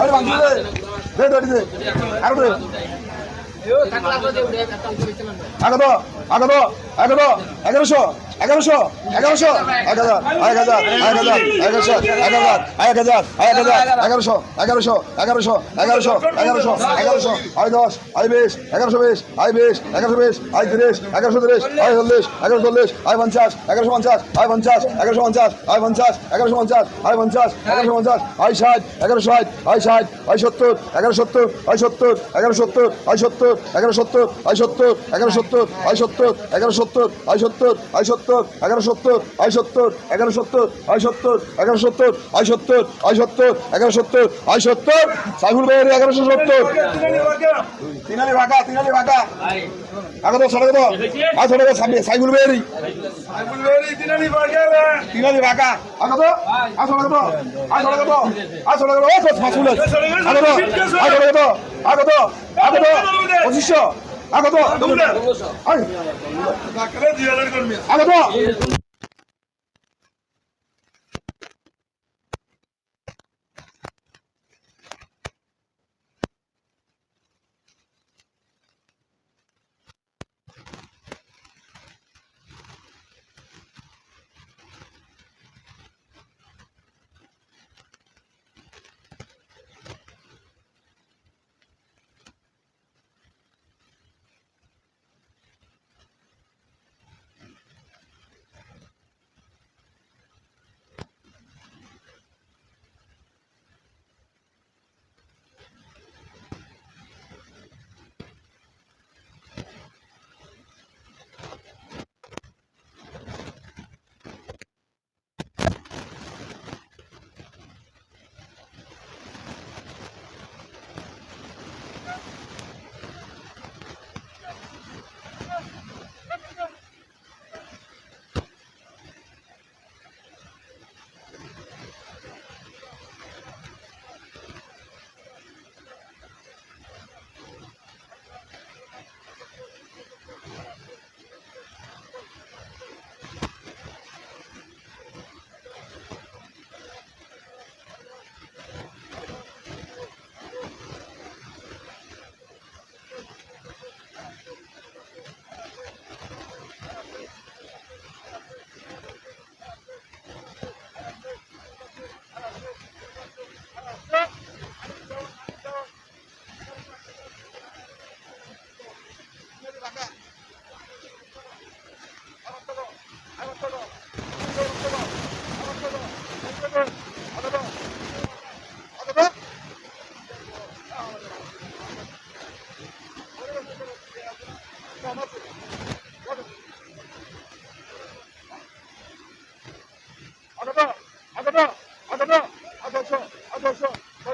আরে বান্ধব দে। দে দে দে আরও দে। আগত আগত আগত এগারোশো। এক হাজার এক হাজার হাজার এক হাজার এক হাজার এক হাজার দশ বিশ আয় তিরিশ, এগারোশো চল্লিশ চল্লিশ পঞ্চাশ, এগারোশো পঞ্চাশ আয় পঞ্চাশ, এগারোশো পঞ্চাশ পঞ্চাশ, এগারোশো পঞ্চাশ পঞ্চাশ, এগারোশো পঞ্চাশ আয় ষাট সত্তর এগারো সত্তর এগারো সত্তর আয় সত্তর এগারো সত্তর আয় সত্তর এগারো সত্তর এগারো সত্তর এগারো সত্তর আয় সত্তর এগারো সত্তর আয় সত্তর এগারো সত্তর আয় সত্তর আয় সত্তর এগারো সত্তর আয় সত্তর সাইফুল ভাইয়ের এগারোশো সত্তর তিনালি আগত সড়ক তো? আয় সড়ক সাইফুল ভাইয়েরই তিনালি ভাকা আগত সড়ক সড়ক সড়ক সাইফুল আগত আগত আগত পঁচিশশো আগত আয় আগত আগত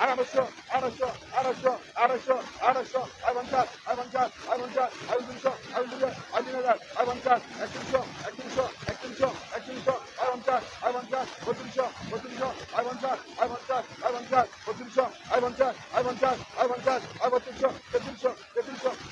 Araşa, araşa, araşa, araşa, araşa, hayvancak, hayvancak, hayvancak, hayvancak, hayvancak, hayvancak, hayvancak, ekim şok, ekim şok, ekim şok, ekim şok, hayvancak, hayvancak, batım şok, batım şok, hayvancak, hayvancak, hayvancak, batım şok, hayvancak, hayvancak, hayvancak, hayvancak, batım şok, batım şok,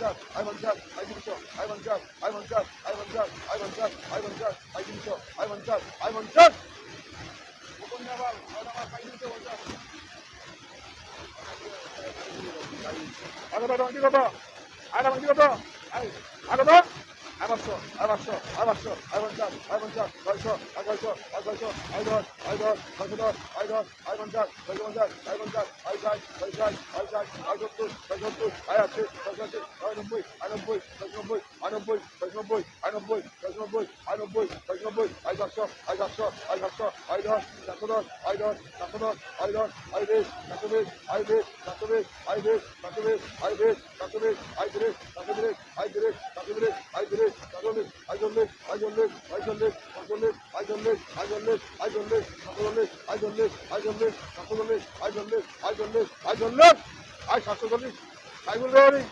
want job. I want job. I give job. I want job. I want job. I want job. I want job. I want job. I give job. I want job. I want job. Ada apa? Ada apa? Ada apa? Ada apa? পাঁচশো আই পাঁচশো আই পঞ্চাশ আই পঞ্চাশ ছয়শো I ছয়শো I ছয়শো আই দশ আই দশ ছয়শো দশ আই দশ আই পঞ্চাশ ছয়শো পঞ্চাশ আই পঞ্চাশ আই ষাট ছয় ষাট আই ষাট আই সত্তর ছয় সত্তর আই আশি ছয় আশি আই নব্বই আই নব্বই ছয়শো নব্বই আই নব্বই ছয়শো নব্বই আই ছয়শো ছয়শো সাতশো আই সাতশো আই সাতশো আই দশ সাতশো দশ আই দশ সাতশো দশ আই দশ আই বিশ সাতশো বিশ আই বিশ সাতশো বিশ আই বিশ সাতশো বিশ আই বিশ সাতশো বিশ আই তিরিশ সাতশো তিরিশ আই তিরিশ সাতশো তিরিশ I will ready.